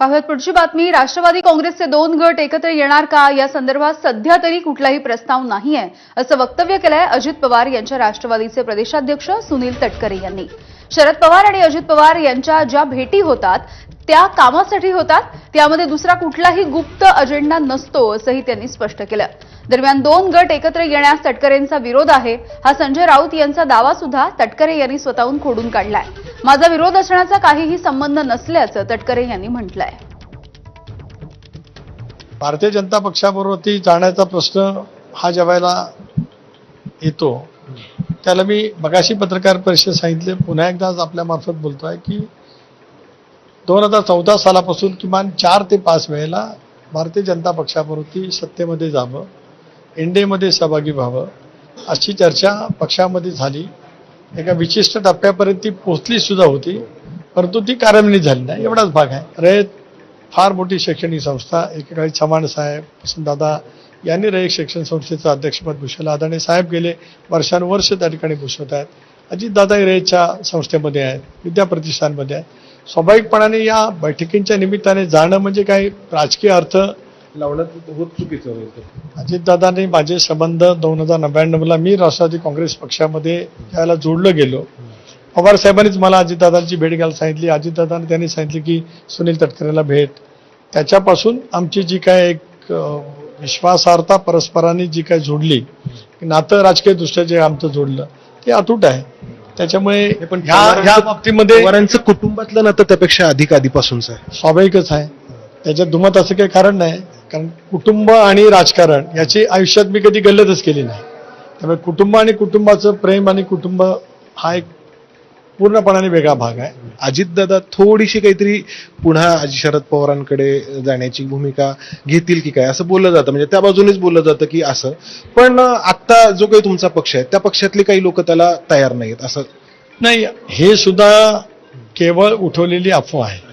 पाहूयात पुढची बातमी. राष्ट्रवादी काँग्रेसचे दोन गट एकत्र येणार का? या संदर्भात सध्या तरी कुठलाही प्रस्ताव नाहीये असं वक्तव्य केलंय अजित पवार यांच्या राष्ट्रवादीचे प्रदेशाध्यक्ष सुनील तटकरे यांनी. शरद पवार आणि अजित पवार यांच्या ज्या भेटी होतात त्या कामासाठी होतात. त्यामध्ये दुसरा कुठलाही गुप्त अजेंडा नसतो असंही त्यांनी स्पष्ट केलं. दरम्यान दोन गट एकत्र येण्यास तटकरेंचा विरोध आहे. हा संजय राऊत यांचा दावा सुद्धा तटकरे यांनी स्वतःहून खोडून काढलाय. माझा विरोध असण्याचा काहीही संबंध नसल्याचं तटकरे यांनी म्हटलंय. भारतीय जनता पक्षाबरोबर जाण्याचा प्रश्न हा जेवायला येतो. त्याला मी मगाशी पत्रकार परिषद सांगितले. पुन्हा एकदा आपल्यामार्फत आपल्या मार्फत बोलतोय की दोन हजार चौदा सालापासून किमान चार ते पाच वेळेला भारतीय जनता पक्षाबरोबर सत्तेमध्ये जावं एनडीएमध्ये सहभागी व्हावं अशी चर्चा पक्षामध्ये झाली. एका विशिष्ट टप्प्यापर्यंत ती पोचली सुद्धा होती परंतु ती कार्यान्वित झाली नाही. एवढाच भाग आहे. रयत फार मोठी शैक्षणिक संस्था एकेकाळी चव्हाण साहेब वसंतदादा यांनी रयत शिक्षण संस्थेचं अध्यक्षपद भूषवलं. अदाणी साहेब गेले वर्षानुवर्ष त्या ठिकाणी भूषवत आहेत. अजितदादा रयतच्या संस्थेमध्ये आहेत विद्याप्रतिष्ठानमध्ये आहेत. स्वाभाविकपणाने या बैठकींच्या निमित्ताने जाणं म्हणजे काही राजकीय अर्थ लावण्यात होत चुकीचं होईल. अजितदादांनी माझे संबंध दोन हजार नव्याण्णवला मी राष्ट्रवादी काँग्रेस पक्षामध्ये त्याला जोडलं गेलो. पवार साहेबांनीच मला अजितदादांची भेट घ्यायला सांगितली. अजितदादांनी त्यांनी सांगितले की सुनील तटकरेला भेट. त्याच्यापासून आमची जी काय एक विश्वासार्हता परस्परांनी जी काय जोडली नातं राजकीय दृष्ट्या जे आमचं जोडलं ते अतूट आहे. त्याच्यामुळे पण ह्या ह्या बाबतीमध्ये कुटुंबातलं नातं त्यापेक्षा अधिक आधीपासूनच आहे. स्वाभाविकच आहे. त्याच्यात दुमत असं काही कारण नाही. कारण कुटुंब आणि राजकारण याची आयुष्यात मी कधी गल्लतच केली नाही. त्यामुळे कुटुंब आणि कुटुंबाचं प्रेम आणि कुटुंब हा एक पूर्णपणाने वेगळा भाग आहे. अजितदादा थोडीशी काहीतरी पुन्हा शरद पवारांकडे जाण्याची भूमिका घेतील की काय असं बोललं जातं. म्हणजे त्या बाजूनेच बोललं जातं की असं. पण आता जो काही तुमचा पक्ष आहे त्या पक्षातले काही लोक त्याला तयार नाहीत असं. नाही. हे सुद्धा केवळ उठवलेली अफवा आहे.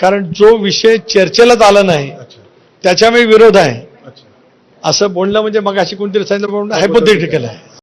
कारण जो विषय चर्चेलाच आला नाही त्याच्यामुळे विरोध आहे. असं बोलणं म्हणजे मग अशी कोणतरी सांगितलं हायपोथेटिकल आहे.